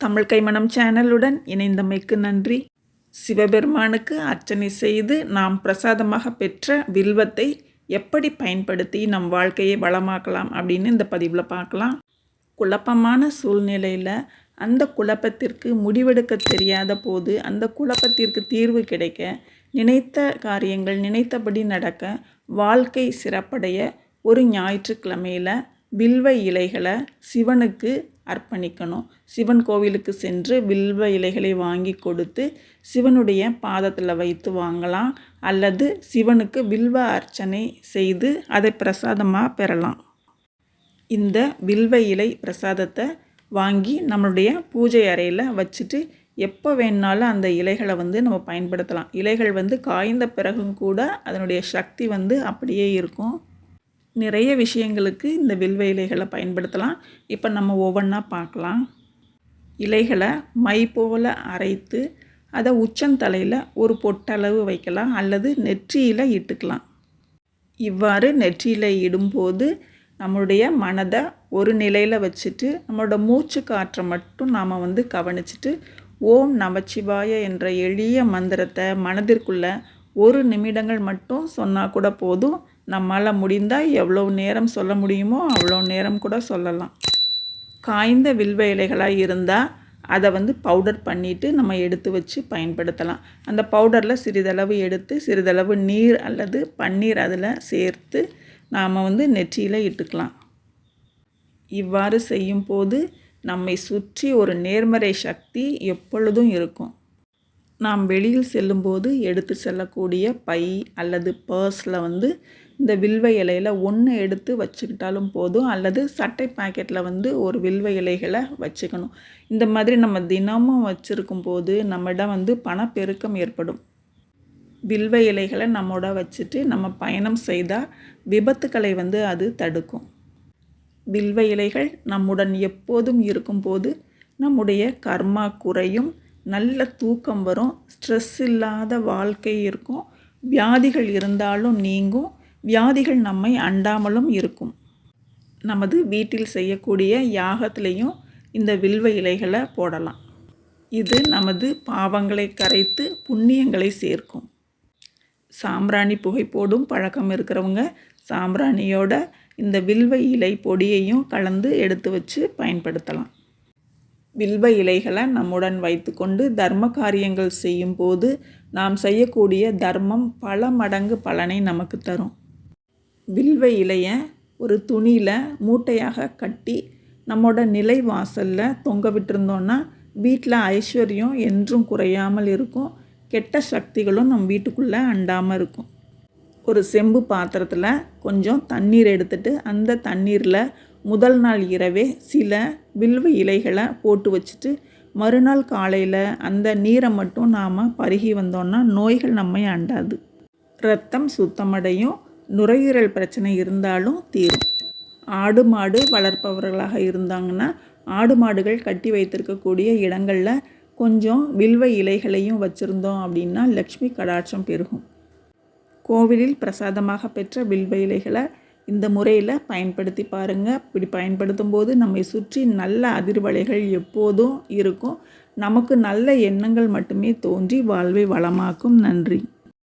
தமிழ் கைமணம் சேனலுடன் இணைந்தமைக்கு நன்றி. சிவபெருமானுக்கு அர்ச்சனை செய்து நாம் பிரசாதமாக பெற்ற வில்வத்தை எப்படி பயன்படுத்தி நம் வாழ்க்கையை வளமாக்கலாம் அப்படின்னு இந்த பதிவில் பார்க்கலாம். குழப்பமான சூழ்நிலையில் அந்த குழப்பத்திற்கு முடிவெடுக்க தெரியாத போது அந்த குழப்பத்திற்கு தீர்வு கிடைக்க நினைத்த காரியங்கள் நினைத்தபடி நடக்க வாழ்க்கை சிறப்படைய ஒரு ஞாயிற்றுக்கிழமையில் வில்வ இலைகளை சிவனுக்கு அர்ப்பணிக்கணும். சிவன் கோவிலுக்கு சென்று வில்வ இலைகளை வாங்கி கொடுத்து சிவனுடைய பாதத்தில் வைத்து வாங்கலாம். அல்லது சிவனுக்கு வில்வ அர்ச்சனை செய்து அதை பிரசாதமாக பெறலாம். இந்த வில்வ இலை பிரசாதத்தை வாங்கி நம்மளுடைய பூஜை அறையில் வச்சுட்டு எப்போ வேணுனாலும் அந்த இலைகளை வந்து நம்ம பயன்படுத்தலாம். இலைகள் வந்து காய்ந்த பிறகும் கூட அதனுடைய சக்தி வந்து அப்படியே இருக்கும். நிறைய விஷயங்களுக்கு இந்த வில்வ இலைகளை பயன்படுத்தலாம். இப்போ நம்ம ஒவ்வொன்றா பார்க்கலாம். இலைகளை மை போல் அரைத்து அதை உச்சந்தலையில் ஒரு பொட்டளவு வைக்கலாம் அல்லது நெற்றியில் இட்டுக்கலாம். இவ்வாறு நெற்றியில் இடும்போது நம்மளுடைய மனதை ஒரு நிலையில் வச்சுட்டு நம்மளோட மூச்சு காற்றை மட்டும் நாம் வந்து கவனிச்சுட்டு ஓம் நமச்சிவாய என்ற எளிய மந்திரத்தை மனதிற்குள்ளே ஒரு நிமிடங்கள் மட்டும் சொன்னால் கூட போதும். நம்மால் முடிந்தால் எவ்வளோ நேரம் சொல்ல முடியுமோ அவ்வளோ நேரம் கூட சொல்லலாம். காய்ந்த வில்வ இலைகளாக இருந்தால் அதை வந்து பவுடர் பண்ணிவிட்டு நம்ம எடுத்து வச்சு பயன்படுத்தலாம். அந்த பவுடரில் சிறிதளவு எடுத்து சிறிதளவு நீர் அல்லது பன்னீர் அதில் சேர்த்து நாம் வந்து நெற்றியில் இட்டுக்கலாம். இவ்வாறு செய்யும்போது நம்மை சுற்றி ஒரு நேர்மறை சக்தி எப்பொழுதும் இருக்கும். நாம் வெளியில் செல்லும்போது எடுத்து செல்லக்கூடிய பை அல்லது பர்ஸில் வந்து இந்த வில்வ இலையில் ஒன்று எடுத்து வச்சுக்கிட்டாலும் போதும் அல்லது சட்டை பாக்கெட்டில் வந்து ஒரு வில்வ இலைகளை வச்சுக்கணும். இந்த மாதிரி நம்ம தினமும் வச்சுருக்கும் போது நம்மிடம் வந்து பணப்பெருக்கம் ஏற்படும். வில்வ இலைகளை நம்மோட வச்சுட்டு நம்ம பயணம் செய்தால் விபத்துக்களை வந்து அது தடுக்கும். வில்வ இலைகள் நம்முடன் எப்போதும் இருக்கும்போது நம்முடைய கர்மா குறையும் நல்ல தூக்கம் வரும் ஸ்ட்ரெஸ் இல்லாத வாழ்க்கை இருக்கும் வியாதிகள் இருந்தாலும் நீங்கும் வியாதிகள் நம்மை அண்டாமலும் இருக்கும். நமது வீட்டில் செய்யக்கூடிய யாகத்திலையும் இந்த வில்வ இலைகளை போடலாம். இது நமது பாவங்களை கரைத்து புண்ணியங்களை சேர்க்கும். சாம்பிராணி புகை போடும் பழக்கம் இருக்கிறவங்க சாம்பிராணியோட இந்த வில்வ இலை பொடியையும் கலந்து எடுத்து வச்சு பயன்படுத்தலாம். வில்வ இலைகளை நம்முடன் வைத்துக்கொண்டு தர்ம காரியங்கள் செய்யும்போது நாம் செய்யக்கூடிய தர்மம் பல மடங்கு பலனை நமக்கு தரும். வில்வ இலையை ஒரு துணியில் மூட்டையாக கட்டி நம்மளோட நிலை வாசலில் தொங்க விட்டுருந்தோன்னா வீட்டில் ஐஸ்வர்யம் என்றும் குறையாமல் இருக்கும். கெட்ட சக்திகளும் நம் வீட்டுக்குள்ளே அண்டாமல் இருக்கும். ஒரு செம்பு பாத்திரத்தில் கொஞ்சம் தண்ணீர் எடுத்துட்டு அந்த தண்ணீரில் முதல் நாள் இரவே சில வில்வ இலைகளை போட்டு வச்சுட்டு மறுநாள் காலையில் அந்த நீரை மட்டும் நாம் பருகி வந்தோன்னா நோய்கள் நம்மை அண்டாது. ரத்தம் சுத்தமடையும் நுரையீரல் பிரச்சனை இருந்தாலும் தீரும். ஆடு மாடு வளர்ப்பவர்களாக இருந்தாங்கன்னா ஆடு மாடுகள் கட்டி வைத்திருக்கக்கூடிய இடங்களில் கொஞ்சம் வில்வ இலைகளையும் வச்சுருந்தோம் அப்படின்னா லக்ஷ்மி கடாட்சம் பெருகும். கோவிலில் பிரசாதமாக பெற்ற வில்வ இலைகளை இந்த முறையில் பயன்படுத்தி பாருங்கள் இப்படி பயன்படுத்தும் போது நம்மை சுற்றி நல்ல அதிர்வலைகள் எப்போதும் இருக்கும். நமக்கு நல்ல எண்ணங்கள் மட்டுமே தோன்றி வாழ்வை வளமாக்கும். நன்றி.